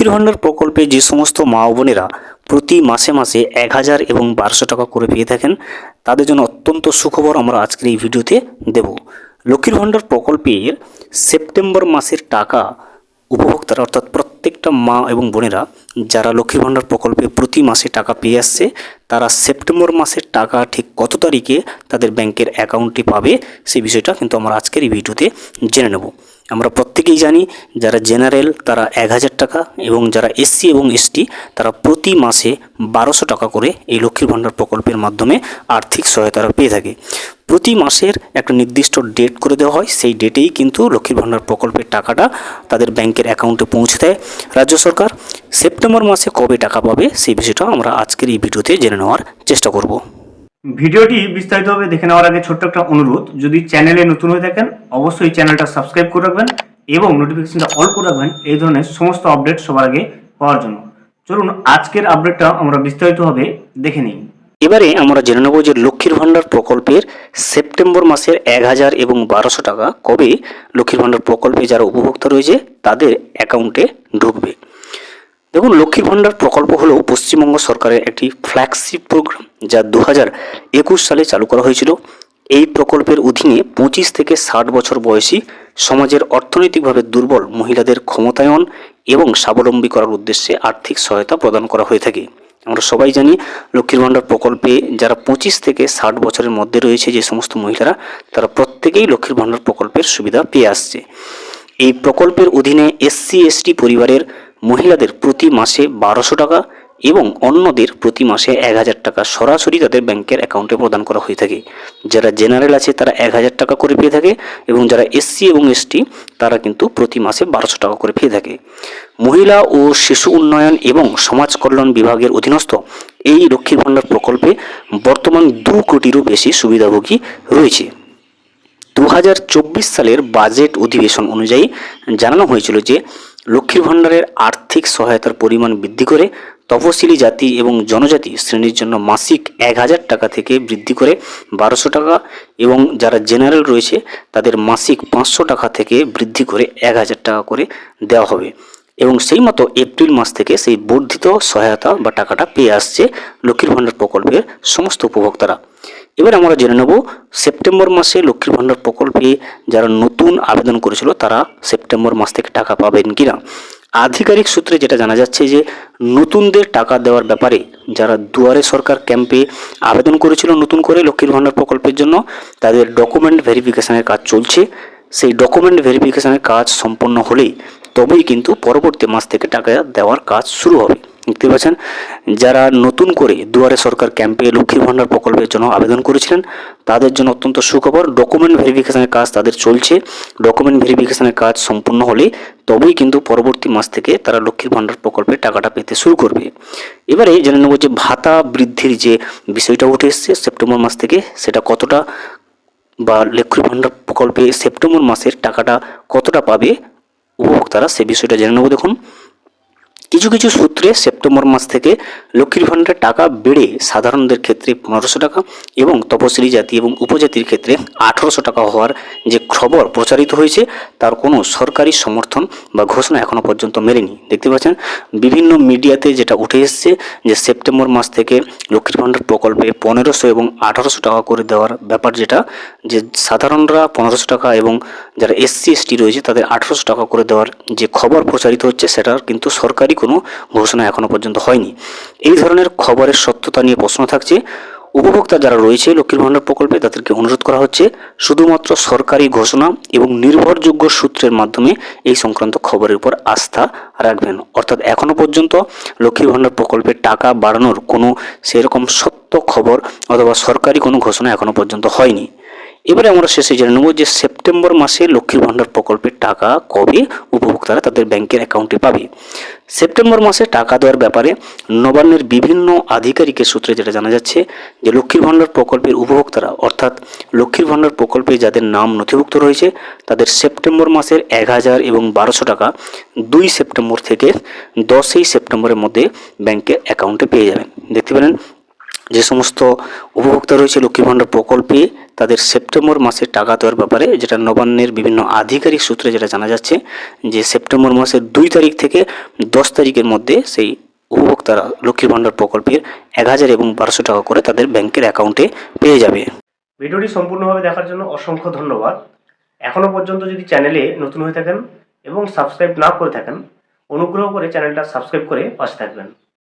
লক্ষ্মীর ভাণ্ডার প্রকল্পে যে সমস্ত মা ও বোনেরা প্রতি মাসে মাসে এক হাজার এবং বারোশো টাকা করে পেয়ে থাকেন, তাদের জন্য অত্যন্ত সুখবর আমরা আজকের এই ভিডিওতে দেব। লক্ষ্মীর ভাণ্ডার প্রকল্পের সেপ্টেম্বর মাসের টাকা উপভোক্তারা অর্থাৎ প্রত্যেকটা মা এবং বোনেরা যারা লক্ষ্মীর ভাণ্ডার প্রকল্পে প্রতি মাসে টাকা পেয়ে আসছে, তারা সেপ্টেম্বর মাসের টাকা ঠিক কত তারিখে তাদের ব্যাংকের অ্যাকাউন্টে পাবে সেই বিষয়টা কিন্তু আমরা আজকের এই ভিডিওতে জেনে নেব। আমরা প্রত্যেকেই জানি যারা জেনারেল তারা এক হাজার টাকা এবং যারা এসসি এবং এসটি তারা প্রতি মাসে বারোশো টাকা করে এই লক্ষ্মীর ভাণ্ডার প্রকল্পের মাধ্যমে আর্থিক সহায়তা পেয়ে থাকে। প্রতি মাসের একটা নির্দিষ্ট ডেট করে দেওয়া হয়, সেই ডেটেই কিন্তু লক্ষ্মীর ভাণ্ডার প্রকল্পের টাকাটা তাদের ব্যাংকের অ্যাকাউন্টে পৌঁছে দেয় রাজ্য সরকার। সেপ্টেম্বর মাসে কবে টাকা পাবে সেই বিষয়টা আমরা আজকের এই ভিডিওতে জেনে নেওয়ার চেষ্টা করব। ভিডিওটি বিস্তারিতভাবে দেখে নেওয়ার আগে ছোট্ট একটা অনুরোধ, যদি চ্যানেলে নতুন হয়ে থাকেন, অবশ্যই চ্যানেলটা সাবস্ক্রাইব করে রাখবেন এবং নোটিফিকেশনটা অল করে রাখবেন, এই ধরনের সমস্ত আপডেট সবার আগে পাওয়ার জন্য। চলুন, আজকের আপডেটটা আমরা বিস্তারিতভাবে দেখে নিই। এবারে আমরা জেনে নেব যে লক্ষ্মীর ভাণ্ডার প্রকল্পের সেপ্টেম্বর মাসের এক হাজার এবং বারোশো টাকা কবে লক্ষ্মীর ভাণ্ডার প্রকল্পে যারা উপভোক্তা রয়েছে, তাদের অ্যাকাউন্টে ঢুকবে। দেখুন, লক্ষ্মীর ভাণ্ডার প্রকল্প হলো পশ্চিমবঙ্গ সরকারের একটি ফ্ল্যাগশিপ প্রোগ্রাম যা দু হাজার একুশ সালে চালু করা হয়েছিল। এই প্রকল্পের অধীনে পঁচিশ থেকে ষাট বছর বয়সী সমাজের অর্থনৈতিকভাবে দুর্বল মহিলাদের ক্ষমতায়ন এবং স্বাবলম্বী করার উদ্দেশ্যে আর্থিক সহায়তা প্রদান করা হয়ে থাকে। আমরা সবাই জানি, লক্ষ্মীর ভাণ্ডার প্রকল্পে যারা পঁচিশ থেকে ষাট বছরের মধ্যে রয়েছে যে সমস্ত মহিলারা, তারা প্রত্যেকেই লক্ষ্মীর ভাণ্ডার প্রকল্পের সুবিধা পেয়ে আসছে। এই প্রকল্পের অধীনে এসসি, এসটি পরিবারের মহিলাদের প্রতি মাসে বারোশো টাকা এবং অন্যদের প্রতি মাসে এক হাজার টাকা সরাসরি তাদের ব্যাংকের অ্যাকাউন্টে প্রদান করা হয়ে থাকে। যারা জেনারেল আছে, তারা এক হাজার টাকা করে পেয়ে থাকে এবং যারা এসসি এবং এসটি তারা কিন্তু প্রতি মাসে বারোশো টাকা করে পেয়ে থাকে। মহিলা ও শিশু উন্নয়ন এবং সমাজ কল্যাণ বিভাগের অধীনস্থ এই লক্ষ্মীর ভাণ্ডার প্রকল্পে বর্তমান দু কোটিরও বেশি সুবিধাভোগী রয়েছে। দু হাজার চব্বিশ সালের বাজেট অধিবেশন অনুযায়ী জানানো হয়েছিল যে লক্ষ্মীর ভাণ্ডারের আর্থিক সহায়তার পরিমাণ বৃদ্ধি করে তপশিলি জাতি এবং জনজাতি শ্রেণির জন্য মাসিক এক হাজার টাকা থেকে বৃদ্ধি করে বারোশো টাকা এবং যারা জেনারেল রয়েছে, তাদের মাসিক পাঁচশো টাকা থেকে বৃদ্ধি করে এক হাজার টাকা করে দেওয়া হবে। এবং সেই মতো এপ্রিল মাস থেকে সেই বর্ধিত সহায়তা বা টাকাটা পেয়ে আসছে লক্ষ্মীর ভাণ্ডার প্রকল্পের সমস্ত উপভোক্তারা। এবার আমরা জেনে নেব সেপ্টেম্বর মাসে লক্ষ্মীর ভাণ্ডার প্রকল্পে যারা নতুন আবেদন করেছিল, তারা সেপ্টেম্বর মাস থেকে টাকা পাবেন কিনা? আধিকারিক সূত্রে যেটা জানা যাচ্ছে যে, নতুনদের টাকা দেওয়ার ব্যাপারে যারা দুয়ারে সরকার ক্যাম্পে আবেদন করেছিল নতুন করে লক্ষ্মীর ভাণ্ডার প্রকল্পের জন্য, তাদের ডকুমেন্ট ভেরিফিকেশনের কাজ চলছে। সেই ডকুমেন্ট ভেরিফিকেশনের কাজ সম্পন্ন হলেই তবেই কিন্তু পরবর্তী মাস থেকে টাকা দেওয়ার কাজ শুরু হবে। দেখতে পাচ্ছেন যারা নতুন করে দুয়ারে সরকার ক্যাম্পে লক্ষ্মীর ভাণ্ডার প্রকল্পের জন্য আবেদন করেছিলেন, তাদের জন্য অত্যন্ত সুখবর। ডকুমেন্ট ভেরিফিকেশনের কাজ তাদের চলছে। ডকুমেন্ট ভেরিফিকেশনের কাজ সম্পূর্ণ হলে তবেই কিন্তু পরবর্তী মাস থেকে তারা লক্ষ্মীর ভাণ্ডার প্রকল্পে টাকাটা পেতে শুরু করবে। এবারে জেনে নেব যে ভাতা বৃদ্ধির যে বিষয়টা উঠে এসছে সেপ্টেম্বর মাস থেকে, সেটা কতটা বা লক্ষ্মীর ভাণ্ডার প্রকল্পে সেপ্টেম্বর মাসের টাকাটা কতটা পাবে, উপভোক্তারা সে বিষয়টা জেনে নেব। দেখুন, কিছু কিছু সূত্রে সেপ্টেম্বর মাস থেকে লক্ষ্মীর ভাণ্ডারের টাকা বেড়ে সাধারণদের ক্ষেত্রে পনেরোশো টাকা এবং তপশিলি জাতি এবং উপজাতির ক্ষেত্রে আঠারোশো টাকা হওয়ার যে খবর প্রচারিত হয়েছে, তার কোনো সরকারি সমর্থন বা ঘোষণা এখনও পর্যন্ত মেলেনি। দেখতে পাচ্ছেন, বিভিন্ন মিডিয়াতে যেটা উঠে এসছে যে সেপ্টেম্বর মাস থেকে লক্ষ্মীর ভাণ্ডার প্রকল্পে পনেরোশো এবং আঠারোশো টাকা করে দেওয়ার ব্যাপার যেটা, যে সাধারণরা পনেরোশো টাকা এবং যারা এসসি, এসটি রয়েছে, তাদের আঠারোশো টাকা করে দেওয়ার যে খবর প্রচারিত হচ্ছে, সেটার কিন্তু সরকারি কোনো ঘোষণা এখনও পর্যন্ত হয়নি। এই ধরনের খবরের সত্যতা নিয়ে প্রশ্ন থাকছে। উপভোক্তা যারা রয়েছে লক্ষ্মীর ভাণ্ডার প্রকল্পে, তাদেরকে অনুরোধ করা হচ্ছে, শুধুমাত্র সরকারি ঘোষণা এবং নির্ভরযোগ্য সূত্রের মাধ্যমে এই সংক্রান্ত খবরের উপর আস্থা রাখবেন। অর্থাৎ এখনও পর্যন্ত লক্ষ্মীর ভাণ্ডার প্রকল্পের টাকা বাড়ানোর কোনো সেরকম সত্য খবর অথবা সরকারি কোনো ঘোষণা এখনও পর্যন্ত হয়নি। এবারে আমরা শেষে জেনে নেব যে সেপ্টেম্বর মাসে লক্ষ্মীর ভাণ্ডার প্রকল্পের টাকা কবে উপভোক্তারা তাদের ব্যাংকের অ্যাকাউন্টে পাবে। সেপ্টেম্বর মাসে টাকা দেওয়ার ব্যাপারে নবান্নের বিভিন্ন আধিকারিকের সূত্রে যেটা জানা যাচ্ছে যে লক্ষ্মীর ভাণ্ডার প্রকল্পের উপভোক্তারা, অর্থাৎ লক্ষ্মীর ভাণ্ডার প্রকল্পে যাদের নাম নথিভুক্ত রয়েছে, তাদের সেপ্টেম্বর মাসের এক হাজার এবং বারোশো টাকা দুই সেপ্টেম্বর থেকে দশই সেপ্টেম্বরের মধ্যে ব্যাংকের অ্যাকাউন্টে পেয়ে যাবেন। দেখতে পেলেন যে সমস্ত উপভোক্তা রয়েছে লক্ষ্মী ভাণ্ডার প্রকল্পে তাদের সেপ্টেম্বর মাসের টাকা দেওয়ার ব্যাপারে, যেটা নবান্নের বিভিন্ন আধিকারিক সূত্রে যেটা জানা যাচ্ছে, যে সেপ্টেম্বর মাসের দুই তারিখ থেকে দশ তারিখের মধ্যে সেই উপভোক্তারা লক্ষ্মীর ভাণ্ডার প্রকল্পের এক হাজার এবং বারোশো টাকা করে তাদের ব্যাংকের অ্যাকাউন্টে পেয়ে যাবে। ভিডিওটি সম্পূর্ণভাবে দেখার জন্য অসংখ্য ধন্যবাদ। এখনও পর্যন্ত যদি চ্যানেলে নতুন হয়ে থাকেন এবং সাবস্ক্রাইব না করে থাকেন, অনুগ্রহ করে চ্যানেলটা সাবস্ক্রাইব করে পাশে থাকবেন।